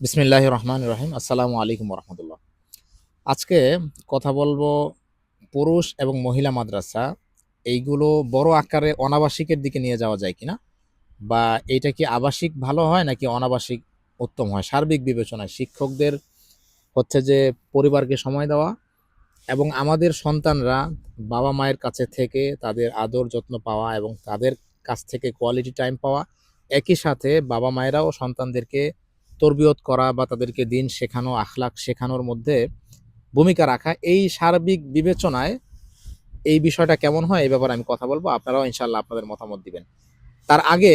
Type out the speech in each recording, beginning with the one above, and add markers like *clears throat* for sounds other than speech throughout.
বিসমিল্লাহ রহমান রহিম আসসালামু আলাইকুম রহমতুল্লাহ আজকে কথা বলব পুরুষ এবং মহিলা মাদ্রাসা, এইগুলো বড় আকারে অনাবাসিকের দিকে নিয়ে যাওয়া যায় কিনা? বা এইটা কি আবাসিক ভালো হয় নাকি অনাবাসিক উত্তম হয়? সার্বিক বিবেচনায় শিক্ষকদের হচ্ছে যে পরিবারকে সময় দেওয়া এবং আমাদের সন্তানরা বাবা মায়ের কাছে থেকে তাদের আদর যত্ন পাওয়া এবং তাদের কাছ থেকে কোয়ালিটি টাইম পাওয়া। একই সাথে বাবা মায়েরাও সন্তানদেরকে তরবিয়ত করা বা তাদেরকে দিন শেখানো আখলাক শেখানোর মধ্যে ভূমিকা রাখা, এই সার্বিক বিবেচনায় এই বিষয়টা কেমন হয়, এই ব্যাপারে আমি কথা বলব। আপনারাও ইনশাল্লাহ আপনাদের মতামত দিবেন। তার আগে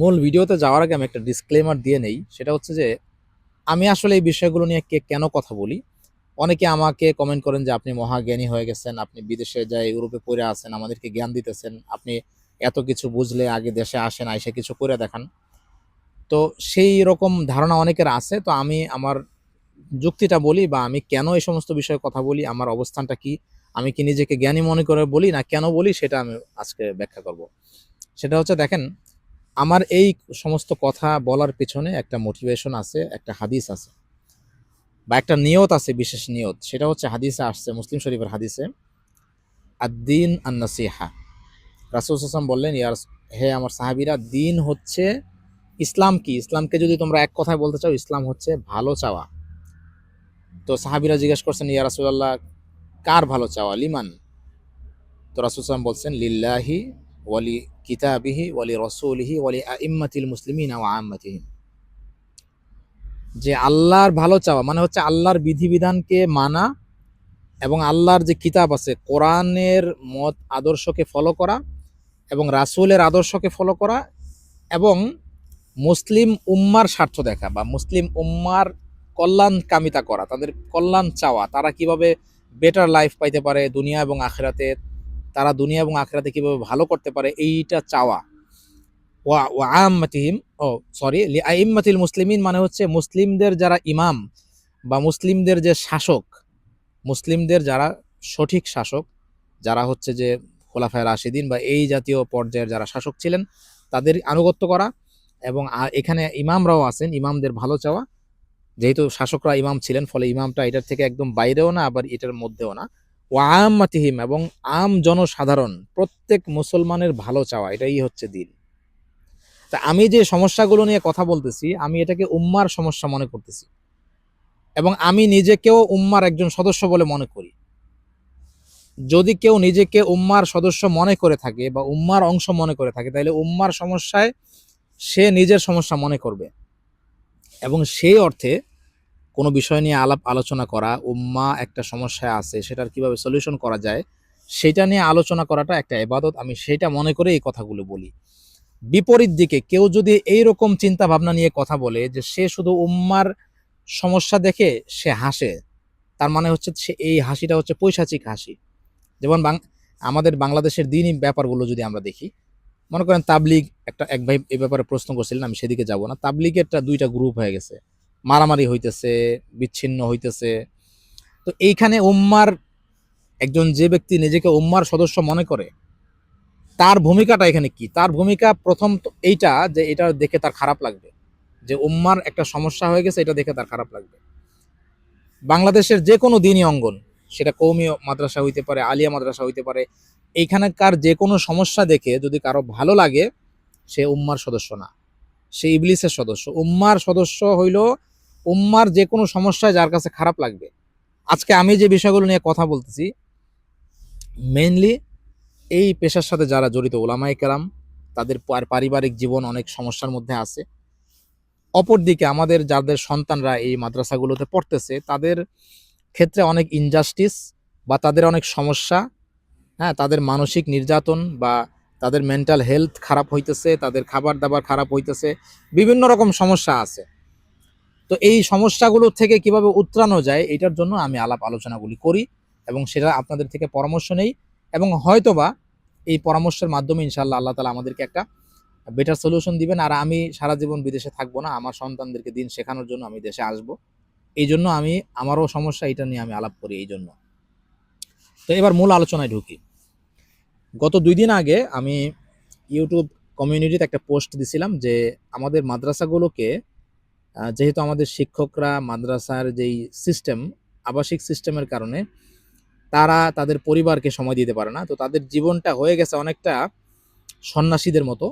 মূল ভিডিওতে যাওয়ার আগে আমি একটা ডিসক্লেমার দিয়ে নেই। সেটা হচ্ছে যে, আমি আসলে এই বিষয়গুলো নিয়ে কে, কেন কথা বলি? অনেকে আমাকে কমেন্ট করেন যে, আপনি মহাজ্ঞানী হয়ে গেছেন, আপনি বিদেশে যাই, ইউরোপে পড়ে আছেন, আমাদেরকে জ্ঞান দিতেছেন, আপনি এত কিছু বুঝলে আগে দেশে আসেন, আইসে কিছু করে দেখান। তো সেই রকম ধারণা অনেকের আছে। তো আমি আমার যুক্তিটা বলি বা আমি কেন এই সমস্ত বিষয়ে কথা বলি, আমার অবস্থানটা কি, আমি কি নিজেকে জ্ঞানী মনে করে বলি না কেন বলি সেটা আমি আজকে ব্যাখ্যা করব। সেটা হচ্ছে দেখেন, আমার এই সমস্ত কথা বলার পেছনে একটা মোটিভেশন আছে, একটা হাদিস আছে বা একটা নিয়ত আছে, বিশেষ নিয়ত। সেটা হচ্ছে হাদিসে আসছে, মুসলিম শরীফের হাদিসে, আদ্দিন আন্নাসিহা। রাসুল হাসান বললেন ইয়ার হে আমার সাহাবিরা, দিন হচ্ছে ইসলাম কি? ইসলামকে যদি তোমরা এক কথায় বলতে চাও, ইসলাম হচ্ছে ভালো চাওয়া। তো সাহাবিরা জিজ্ঞেস করছেন, ইয়া রাসুল্লাহ কার ভালো চাওয়া? লিমান? তো রাসুল সালাম বলছেন, লিল্লাহি ওয়ালি কিতাবিহি ওয়ালি রসুলিহি ওয়ালি আইম্মাতিল মুসলিমিন ও আম্মাতিহিম। যে আল্লাহর ভালো চাওয়া মানে হচ্ছে আল্লাহর বিধিবিধানকে মানা এবং আল্লাহর যে কিতাব আছে, কোরআনের মত আদর্শকে ফলো করা এবং রাসূলের আদর্শকে ফলো করা এবং মুসলিম উম্মার স্বার্থ দেখা বা মুসলিম উম্মার কল্যাণ কামিতা করা, তাদের কল্যাণ চাওয়া, তারা কীভাবে বেটার লাইফ পাইতে পারে দুনিয়া এবং আখেরাতে, তারা দুনিয়া এবং আখেরাতে কীভাবে ভালো করতে পারে এইটা চাওয়া। ওয়া ওয়া আম্মাতিহিম, ও সরি আইম্মাতিল মুসলিমিন মানে হচ্ছে মুসলিমদের যারা ইমাম বা মুসলিমদের যে শাসক, মুসলিমদের যারা সঠিক শাসক, যারা হচ্ছে যে খোলাফায় রাশিদিন বা এই জাতীয় পর্যায়ের যারা শাসক ছিলেন, তাদের আনুগত্য করা। এবং এখানে ইমামরাও আছেন, ইমামদের ভালো চাওয়া। যেহেতু শাসকরা ইমাম ছিলেন, ফলে ইমামটা এটার থেকে একদম বাইরেও না, আবার এটার মধ্যেও না। ও আম্মাতিহিম এবং আম জনসাধারণ, প্রত্যেক মুসলমানের ভালো চাওয়া, এটাই হচ্ছে দিন। তা আমি যে সমস্যাগুলো নিয়ে কথা বলতেছি, আমি এটাকে উম্মার সমস্যা মনে করতেছি। এবং আমি নিজেকেও উম্মার একজন সদস্য বলে মনে করি। যদি কেউ নিজেকে উম্মার সদস্য মনে করে থাকে বা উম্মার অংশ মনে করে থাকে, তাহলে উম্মার সমস্যায় সে নিজের সমস্যা মনে করবে। এবং সেই অর্থে কোনো বিষয় নিয়ে আলাপ আলোচনা করা, উম্মা একটা সমস্যায় আছে, সেটার কীভাবে সলিউশন করা যায়, সেটা নিয়ে আলোচনা করাটা একটা এবাদত আমি সেটা মনে করে এই কথাগুলো বলি। বিপরীত দিকে কেউ যদি এই রকম চিন্তা ভাবনা নিয়ে কথা বলে যে সে শুধু উম্মার সমস্যা দেখে সে হাসে, তার মানে হচ্ছে সে এই হাসিটা হচ্ছে পৈশাচিক হাসি। যেমন আমাদের বাংলাদেশের দিনই ব্যাপারগুলো যদি আমরা দেখি, মনে করেন তাবলিগ একটা এক ভাই এ ব্যাপারে প্রশ্ন করছিলেন আমি সেদিকে যাব না। তাবলিগেরটা দুইটা গ্রুপ হয়ে গেছে। মারামারি হইতেছে, বিচ্ছিন্ন হইতেছে। তো এইখানে উম্মার, একজন যে ব্যক্তি নিজেকে উম্মার সদস্য মনে করে, তার ভূমিকাটা এখানে কি? তার ভূমিকা প্রথম এইটা যে এটা দেখে তার খারাপ লাগবে। যে উম্মার একটা সমস্যা হয়ে গেছে, এটা দেখে তার খারাপ লাগবে। বাংলাদেশের যে কোনো দিনই অঙ্গন, সেটা কৌমি মাদ্রাসা হইতে পারে, আলিয়া মাদ্রাসা হইতে পারে, এইখানকার যে কোনো সমস্যা দেখে যদি কারও ভালো লাগে সে উম্মার সদস্য না। সে ইবলিসের সদস্য। উম্মার সদস্য হইল উম্মার যে কোনো সমস্যায় যার কাছে খারাপ লাগবে। আজকে আমি যে বিষয়গুলো নিয়ে কথা বলতেছি মেইনলি এই পেশার সাথে যারা জড়িত ওলামাই কেরাম, তাদের পারিবারিক জীবন অনেক সমস্যার মধ্যে আছে। অপরদিকে আমাদের যাদের সন্তানরা এই মাদ্রাসাগুলোতে পড়তেছে, তাদের ক্ষেত্রে অনেক ইনজাস্টিস বা তাদের অনেক সমস্যা হ্যাঁ তাদের মানসিক নির্যাতন বা তাদের মেন্টাল হেলথ খারাপ হইতেছে, তাদের খাবার দাবার খারাপ হইতেছে, বিভিন্ন রকম সমস্যা আছে। তো এই সমস্যাগুলো থেকে কীভাবে উত্তরানো যায়, এটার জন্য আমি আলাপ আলোচনাগুলি করি এবং সেটা আপনাদের থেকে পরামর্শ নেই এবং হয়তোবা এই পরামর্শের মাধ্যমে ইনশাল্লাহ আল্লাহ তালা আমাদেরকে একটা বেটার সলিউশন দিবেন। আর আমি সারা জীবন বিদেশে থাকব না, আমার সন্তানদেরকে দিন শেখানোর জন্য আমি দেশে আসব। এই জন্য আমি, আমারও সমস্যা, এটা নিয়ে আমি আলাপ করি এই জন্য। তো এবার মূল আলোচনায় ঢুকি। গত দুই দিন আগে আমি ইউটিউব কমিউনিটিতে একটা পোস্ট দিছিলাম যে আমাদের মাদ্রাসাগুলোকে যেহেতু আমাদের শিক্ষকরা মাদ্রাসার যেই সিস্টেম আবাসিক সিস্টেমের কারণে তারা তাদের পরিবারকে সময় দিতে পারে না, তো তাদের জীবনটা হয়ে গেছে অনেকটা সন্ন্যাসীদের মতো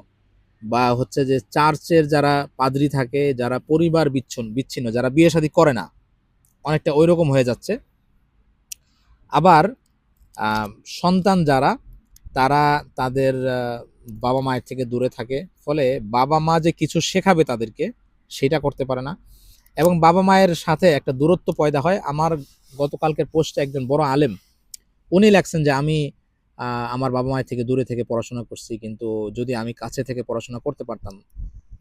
বা হচ্ছে যে চার্চের যারা পাদ্রী থাকে, যারা পরিবার বিচ্ছিন্ন বিচ্ছিন্ন, যারা বিয়ে শাদী করে না, অনেকটা ওই রকম হয়ে যাচ্ছে। আবার সন্তান যারা তারা তাদের বাবা মায়ের থেকে দূরে থাকে। ফলে বাবা মা যে কিছু শেখাবে তাদেরকে, সেটা করতে পারে না। এবং বাবা মায়ের সাথে একটা দূরত্ব পয়দা হয়। আমার গতকালকের পোস্টে একজন বড় আলেম, উনি লেখছেন যে, আমি আমার বাবা মায়ের থেকে দূরে থেকে পড়াশোনা করছি, কিন্তু যদি আমি কাছে থেকে পড়াশোনা করতে পারতাম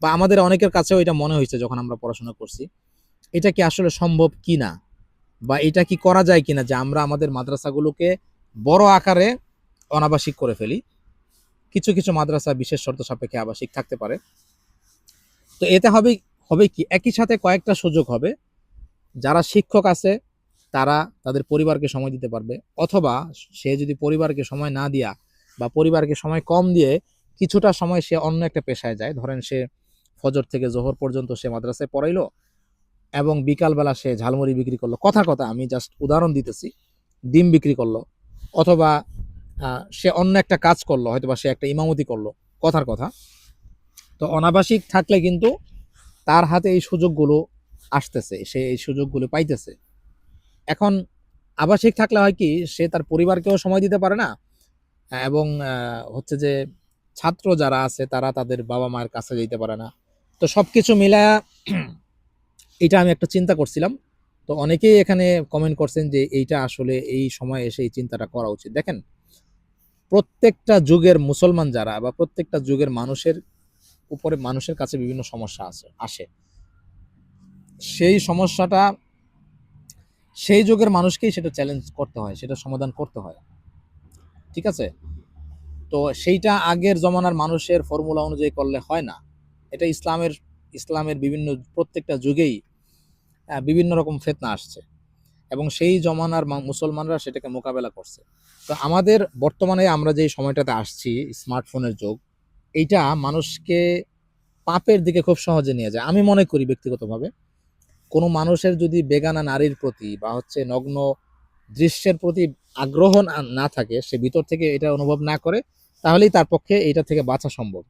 বা আমাদের অনেকের কাছেও এটা মনে হয়েছে যখন আমরা পড়াশোনা করছি। এটা কি আসলে সম্ভব কি না বা এটা কি করা যায় কিনা? যে আমরা আমাদের মাদ্রাসাগুলোকে বড় আকারে অনাবাসিক করে ফেলি। কিছু কিছু মাদ্রাসা বিশেষ শর্ত সাপেক্ষে আবাসিক থাকতে পারে। তো এতে হবে হবে কি? একই সাথে কয়েকটা সুযোগ হবে। যারা শিক্ষক আছে, তারা তাদের পরিবারকে সময় দিতে পারবে। অথবা সে যদি পরিবারকে সময় না দিয়া বা পরিবারকে সময় কম দিয়ে কিছুটা সময় সে অন্য একটা পেশায় যায়, ধরেন সে ফজর থেকে জোহর পর্যন্ত সে মাদ্রাসায় পড়াইলো এবং বিকালবেলা সে ঝালমুড়ি বিক্রি করল। কথা কথা, আমি জাস্ট উদাহরণ দিতেছি। ডিম বিক্রি করল। অথবা সে অন্য একটা কাজ করল হয়তো বা সে একটা ইমামতি করল, কথার কথা। তো অনাবাসিক থাকলে কিন্তু তার হাতে এই সুযোগগুলো আসতেছে, সে এই সুযোগগুলো পাইতেছে। এখন আবাসিক থাকলে হয় কি, সে তার পরিবারকেও সময় দিতে পারে না, এবং হচ্ছে যে ছাত্র যারা আছে, তারা তাদের বাবা মায়ের কাছে যেতে পারে না। তো সব কিছু মিলায়া *clears throat* এটা আমি একটা চিন্তা করছিলাম। তো অনেকেই এখানে কমেন্ট করছেন যে এইটা আসলে এই সময় এসে এই চিন্তাটা করা উচিত। দেখেন প্রত্যেকটা যুগের মুসলমান যারা বা প্রত্যেকটা যুগের মানুষের উপরে মানুষের কাছে বিভিন্ন সমস্যা আছে, আসে। সেই সমস্যাটা সেই যুগের মানুষকেই সেটা চ্যালেঞ্জ করতে হয়, সেটা সমাধান করতে হয়। ঠিক আছে? তো সেইটা আগের জমানার মানুষের ফর্মুলা অনুযায়ী করলে হয় না। এটা ইসলামের ইসলামের বিভিন্ন, প্রত্যেকটা যুগেই বিভিন্ন রকম ফেতনা আসছে। এবং সেই জমানার মুসলমানরা সেটাকে মোকাবেলা করছে। তো আমাদের বর্তমানে আমরা যে সময়টাতে আসছি স্মার্টফোনের যুগ, এইটা মানুষকে পাপের দিকে খুব সহজে নিয়ে যায়। আমি মনে করি ব্যক্তিগতভাবে, কোনো মানুষের যদি বেগানা নারীর প্রতি বা হচ্ছে নগ্ন দৃশ্যের প্রতি আগ্রহ না- থাকে, সে ভিতর থেকে এটা অনুভব না করে, তাহলেই তার পক্ষে এটা থেকে বাঁচা সম্ভব।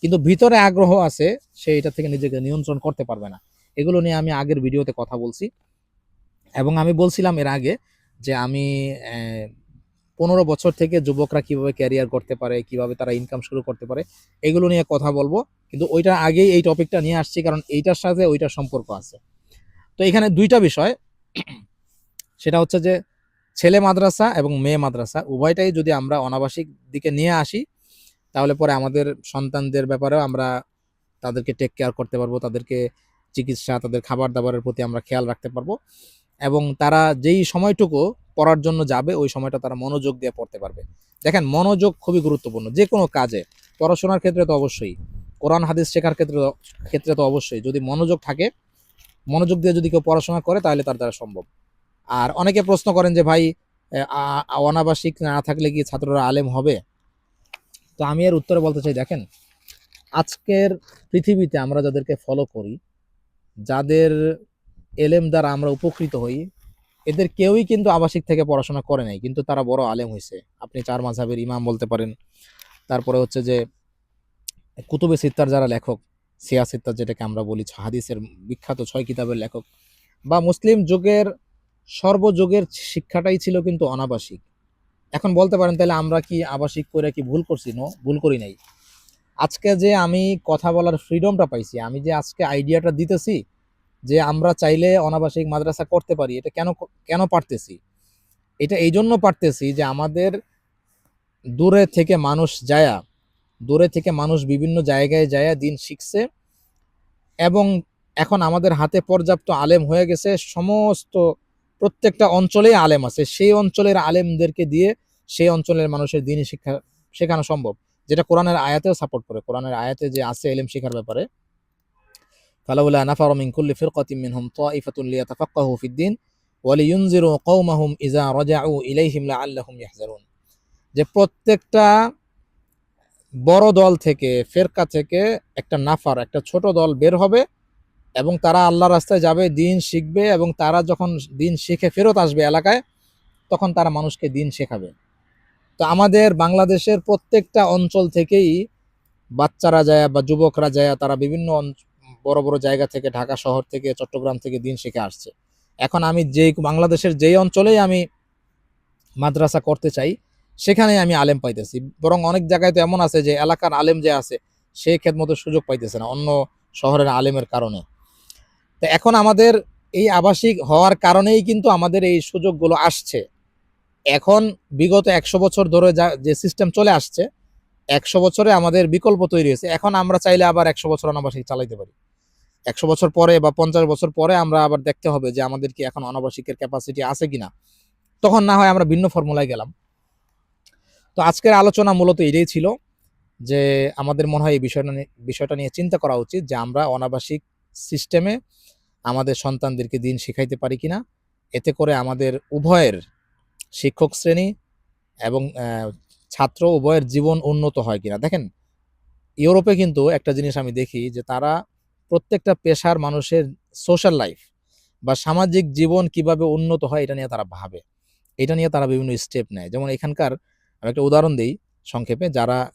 কিন্তু ভিতরে আগ্রহ আছে, সে এটা থেকে নিজেকে নিয়ন্ত্রণ করতে পারবে না। এগুলো নিয়ে আমি আগের ভিডিওতে কথা বলছি। এবং আমি বলছিলাম এর আগে যে আমি পনেরো বছর থেকে যুবকরা কীভাবে ক্যারিয়ার করতে পারে, কীভাবে তারা ইনকাম শুরু করতে পারে, এগুলো নিয়ে কথা বলব। কিন্তু ওইটা আগেই এই টপিকটা নিয়ে আসছি, কারণ এইটার সাথে ওইটার সম্পর্ক আছে। তো এখানে দুইটা বিষয়। সেটা হচ্ছে যে, ছেলে মাদ্রাসা এবং মেয়ে মাদ্রাসা, উভয়টাই যদি আমরা অনাবাসিক দিকে নিয়ে আসি, তাহলে পরে আমাদের সন্তানদের ব্যাপারেও আমরা তাদেরকে টেক কেয়ার করতে পারব, তাদেরকে চিকিৎসা, তাদের খাবার দাবারের প্রতি আমরা খেয়াল রাখতে পারব। এবং তারা যেই সময়টুকু পড়ার জন্য যাবে, ওই সময়টা তারা মনোযোগ দিয়ে পড়তে পারবে। দেখেন, মনোযোগ খুবই গুরুত্বপূর্ণ। যে কোনো কাজে, পড়াশোনার ক্ষেত্রে তো অবশ্যই, কোরআন, হাদিস শেখার ক্ষেত্রে ক্ষেত্রে তো অবশ্যই। যদি মনোযোগ থাকে, মনোযোগ দিয়ে যদি কেউ পড়াশোনা করে, তাহলে তার দ্বারা সম্ভব। আর অনেকে প্রশ্ন করেন যে, ভাই অনাবাসিক না থাকলে কি ছাত্ররা আলেম হবে? তো আমি এর উত্তরে বলতে চাই, দেখেন, আজকের পৃথিবীতে আমরা যাদেরকে ফলো করি, যাদের এলেম দ্বারা আমরা উপকৃত হই। এদের কেউই কিন্তু আবাসিক থেকে পড়াশোনা করে নাই, কিন্তু তারা বড় আলেম হয়েছে আপনি চার মাঝহাবের ইমাম বলতে পারেন। তারপরে হচ্ছে যে, কুতুবে সিত্তার যারা লেখক, সিয়া সিত্তার যেটাকে আমরা বলি, হাদিসের বিখ্যাত ছয় কিতাবের লেখক, বা মুসলিম যুগের সর্বযুগের শিক্ষাটাই ছিল কিন্তু অনাবাসিক। এখন বলতে পারেন তাহলে আমরা কি আবাসিক করে কি ভুল করছি? নো, ভুল করি নাই। আজকে যে আমি কথা বলার ফ্রিডমটা পাইছি, আমি যে আজকে আইডিয়াটা দিতেছি যে আমরা চাইলে অনাবাসিক মাদ্রাসা করতে পারি, এটা কেন কেন পারতেছি? এটা এই জন্য পারতেছি যে আমাদের দূরে থেকে মানুষ যায়া, দূরে থেকে মানুষ বিভিন্ন জায়গায় যায়া দিন শিখছে এবং এখন আমাদের হাতে পর্যাপ্ত আলেম হয়ে গেছে, সমস্ত প্রত্যেকটা অঞ্চলেই আলেম আছে, সেই অঞ্চলের আলেমদেরকে দিয়ে সেই অঞ্চলের মানুষের দিনই শিক্ষা শেখানো সম্ভব, যেটা কোরআনের আয়াতেও সাপোর্ট করে। কোরআনের আয়াতে যে আছে এলেম শেখার ব্যাপারে। ফালাউলা নাফার মিন কুল্লি ফিরকাতিন মিনহুম তাইফাতুন লিয়াতাফাক্কাহু ফিদ-দ্বীন ওয়া লিয়ুনজিরু কওমাহুম ইযা রাজাউ ইলাইহিম লাআল্লাহুম ইয়াহজারুন যে প্রত্যেকটা বড় দল থেকে, ফেরকা থেকে একটা নাফার, একটা ছোট দল বের হবে এবং তারা আল্লাহ রাস্তায় যাবে, দিন শিখবে এবং তারা যখন দিন শিখে ফেরত আসবে এলাকায়, তখন তারা মানুষকে দিন শেখাবে। তো আমাদের বাংলাদেশের প্রত্যেকটা অঞ্চল থেকেই বাচ্চারা যায় বা যুবকরা যায়, তারা বিভিন্ন বড় বড় জায়গা থেকে ঢাকা শহর থেকে চট্টগ্রাম থেকে দিন শিখে আসছে। এখন আমি যেই বাংলাদেশের যেই অঞ্চলেই আমি মাদ্রাসা করতে চাই সেখানে আমি আলেম পাইতেছি। বরং অনেক জায়গায় তো এমন আছে যে এলাকার আলেম যে আছে, সে মতো সুযোগ পাইতেছে না অন্য শহরের আলেমের কারণে। তো এখন আমাদের এই আবাসিক হওয়ার কারণেই কিন্তু আমাদের এই সুযোগগুলো আসছে। এখন বিগত একশো বছর ধরে যা, যে সিস্টেম চলে আসছে, একশো বছরে আমাদের বিকল্প তৈরি হয়েছে। এখন আমরা চাইলে আবার একশো বছর অনাবাসিক চালাইতে পারি। একশো বছর পরে বা পঞ্চাশ বছর পরে আমরা আবার দেখতে হবে যে আমাদের কি এখন অনাবাসিকের ক্যাপাসিটি আছে কিনা। তখন না হয় আমরা ভিন্ন ফর্মুলায় গেলাম। তো আজকের আলোচনা মূলত এটাই ছিল যে আমাদের মনে হয় এই বিষয়টা নিয়ে বিষয়টা নিয়ে চিন্তা করা উচিত যে আমরা অনাবাসিক সিস্টেমে আমাদের সন্তানদেরকে দিন শিখাইতে পারি কিনা। এতে করে আমাদের উভয়ের শিক্ষক শ্রেণি এবং ছাত্র উভয়ের জীবন উন্নত হয় কিনা। দেখেন, ইউরোপে কিন্তু একটা জিনিস আমি দেখি যে তারা প্রত্যেকটা পেশার মানুষের সোশ্যাল লাইফ বা সামাজিক জীবন কীভাবে উন্নত হয় এটা নিয়ে তারা ভাবে। এটা নিয়ে তারা বিভিন্ন স্টেপ নেয়। যেমন এখানকার আমি একটা উদাহরণ দিই সংক্ষেপে, যারা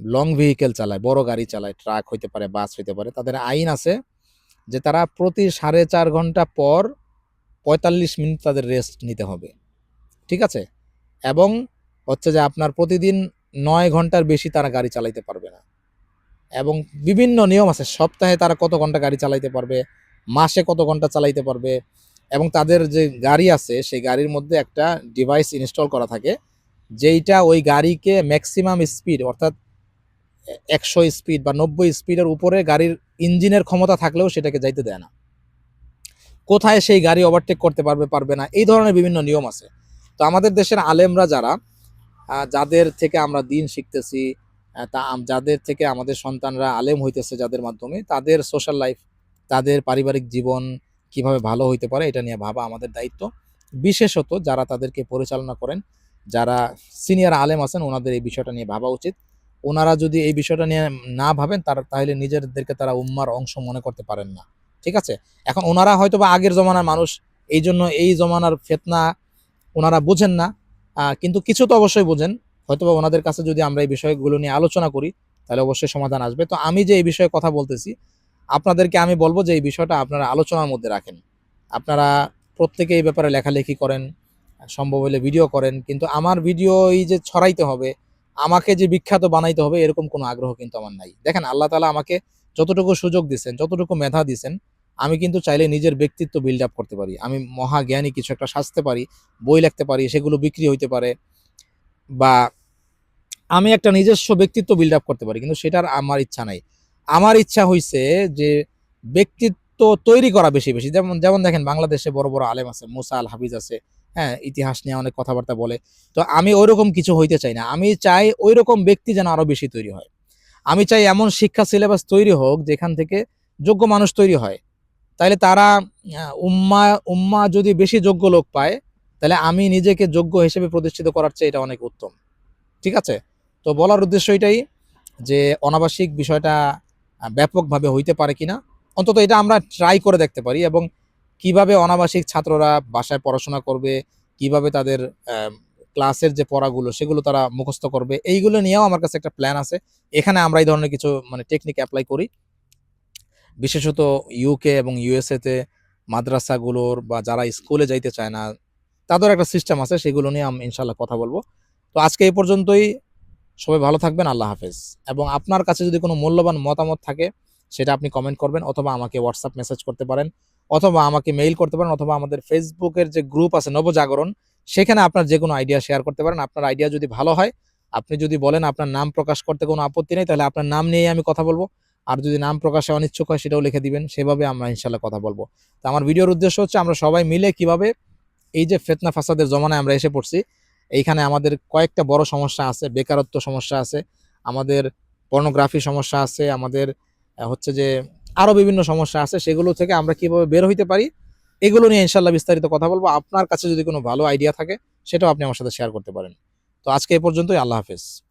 লং ভেহিকেল চালায়, বড় গাড়ি চালায় ট্রাক হইতে পারে বাস হইতে পারে, তাদের আইন আছে যে তারা প্রতি সাড়ে চার ঘণ্টা পর পঁয়তাল্লিশ মিনিট তাদের রেস্ট নিতে হবে। ঠিক আছে? এবং হচ্ছে যে আপনার প্রতিদিন নয় ঘণ্টার বেশি তারা গাড়ি চালাইতে পারবে না। এবং বিভিন্ন নিয়ম আছে। সপ্তাহে তারা কত ঘণ্টা গাড়ি চালাইতে পারবে? মাসে কত ঘণ্টা চালাইতে পারবে? এবং তাদের যে গাড়ি আছে, সেই গাড়ির মধ্যে একটা ডিভাইস ইনস্টল করা থাকে, যেইটা ওই গাড়িকে ম্যাক্সিমাম স্পিড অর্থাৎ একশো স্পিড বা নব্বই স্পিডের উপরে গাড়ির ইঞ্জিনের ক্ষমতা থাকলেও সেটাকে যাইতে দেয় না। কোথায় সেই গাড়ি ওভারটেক করতে পারবে পারবে না, এই ধরনের বিভিন্ন নিয়ম আছে। তো আমাদের দেশের আলেমরা যারা যাদের থেকে আমরা দিন শিখতেছি তা যাদের থেকে আমাদের সন্তানরা আলেম হইতেছে যাদের মাধ্যমে, তাদের সোশ্যাল লাইফ তাদের পারিবারিক জীবন কীভাবে ভালো হইতে পারে এটা নিয়ে ভাবা আমাদের দায়িত্ব। বিশেষত যারা তাদেরকে পরিচালনা করেন, যারা সিনিয়র আলেম আছেন, ওনাদের এই বিষয়টা নিয়ে ভাবা উচিত। ওনারা যদি এই বিষয়টা নিয়ে না ভাবেন, তারা তাহলে নিজেদেরকে তারা উম্মার অংশ মনে করতে পারেন না। ঠিক আছে? এখন ওনারা হয়তো বা আগের জমানার মানুষ এই জন্য এই জমানার ফেতনা ওনারা বোঝেন না। কিন্তু কিছু তো অবশ্যই বোঝেন। হয়তোবা ওনাদের কাছে যদি আমরা এই বিষয়গুলো নিয়ে আলোচনা করি, তাহলে অবশ্যই সমাধান আসবে। তো আমি যে এই বিষয়ে কথা বলতেছি, আপনাদেরকে আমি বলব যে এই বিষয়টা আপনারা আলোচনার মধ্যে রাখেন। আপনারা প্রত্যেকে এই ব্যাপারে লেখালেখি করেন, সম্ভব হলে ভিডিও করেন, কিন্তু আমার ভিডিও এই যে ছড়াইতে হবে, আমাকে যে বিখ্যাত বানাইতে হবে, এরকম কোনো আগ্রহ কিন্তু আমার নাই। দেখেন, আল্লাহ তালা আমাকে যতটুকু সুযোগ দিচ্ছেন যতটুকু মেধা দিচ্ছেন আমি কিন্তু চাইলে নিজের ব্যক্তিত্ব বিল্ড আপ করতে পারি। আমি মহা জ্ঞানী কিছু একটা সাজতে পারি, বই লিখতে পারি, সেগুলো বিক্রি হইতে পারে, বা আমি একটা নিজস্ব ব্যক্তিত্ব বিল্ড আপ করতে পারি, কিন্তু সেটার আমার ইচ্ছা নাই। আমার ইচ্ছা হইছে যে ব্যক্তিত্ব তৈরি করা বেশি বেশি। যেমন যেমন দেখেন, বাংলাদেশে বড় বড় আলেম আছে, মুসা আল হাফিজ আছে হ্যাঁ ইতিহাস নিয়ে অনেক কথাবার্তা বলে। তো আমি ওইরকম কিছু হইতে চাই না। আমি চাই ওইরকম ব্যক্তি যেন আরও বেশি তৈরি হয়। আমি চাই এমন শিক্ষা সিলেবাস তৈরি হোক, যেখান থেকে যোগ্য মানুষ তৈরি হয়। তাহলে তারা উম্মা উম্মা যদি বেশি যোগ্য লোক পায় তাহলে আমি নিজেকে যোগ্য হিসেবে প্রতিষ্ঠিত করার চেয়ে এটা অনেক উত্তম। ঠিক আছে? তো বলার উদ্দেশ্য এটাই যে অনাবাসিক বিষয়টা ব্যাপকভাবে হইতে পারে কিনা, অন্তত এটা আমরা ট্রাই করে দেখতে পারি এবং কীভাবে অনাবাসিক ছাত্ররা বাসায় পড়াশোনা করবে, কীভাবে তাদের ক্লাসের যে পড়াগুলো সেগুলো তারা মুখস্থ করবে, এইগুলো নিয়েও আমার কাছে একটা প্ল্যান আছে। এখানে আমরা এই ধরনের কিছু মানে টেকনিক অ্যাপ্লাই করি। বিশেষত ইউকে এবং ইউএসএতে মাদ্রাসাগুলোর বা যারা স্কুলে যাইতে চায় না, তাদের একটা সিস্টেম আছে, সেগুলো নিয়ে আমি ইনশাল্লাহ কথা বলব। তো আজকে এই পর্যন্তই। সবাই ভালো থাকবেন, আল্লাহ হাফেজ। এবং আপনার কাছে যদি কোনো মূল্যবান মতামত থাকে, সেটা আপনি কমেন্ট করবেন অথবা আমাকে হোয়াটসঅ্যাপ মেসেজ করতে পারেন, অথবা আমাকে মেইল করতে পারেন, অথবা আমাদের ফেসবুকের যে গ্রুপ আছে নবজাগরণ, সেখানে আপনার যে কোনো আইডিয়া শেয়ার করতে পারেন। আপনার আইডিয়া যদি ভালো হয়, আপনি যদি বলেন আপনার নাম প্রকাশ করতে কোনো আপত্তি নেই, তাহলে আপনার নাম নিয়েই আমি কথা বলব। আর যদি নাম প্রকাশে অনিচ্ছুক হয়, সেটাও লিখে দিবেন। সেভাবে আমরা ইনশাল্লাহ কথা বলব। তো আমার ভিডিওর উদ্দেশ্য হচ্ছে, আমরা সবাই মিলে কীভাবে এই যে ফেতনা ফাসাদের জমানায় আমরা এসে পড়ছি এইখানে আমাদের কয়েকটা বড় সমস্যা আছে, বেকারত্ব সমস্যা আছে, আমাদের পর্নোগ্রাফি সমস্যা আছে, আমাদের হচ্ছে যে আরও বিভিন্ন সমস্যা আছে, সেগুলো থেকে আমরা কীভাবে বের হইতে পারি, এগুলো নিয়ে ইনশাল্লাহ বিস্তারিত কথা বলব। আপনার কাছে যদি কোনো ভালো আইডিয়া থাকে, সেটাও আপনি আমার সাথে শেয়ার করতে পারেন। তো আজকে এই পর্যন্তই, আল্লাহ হাফেজ।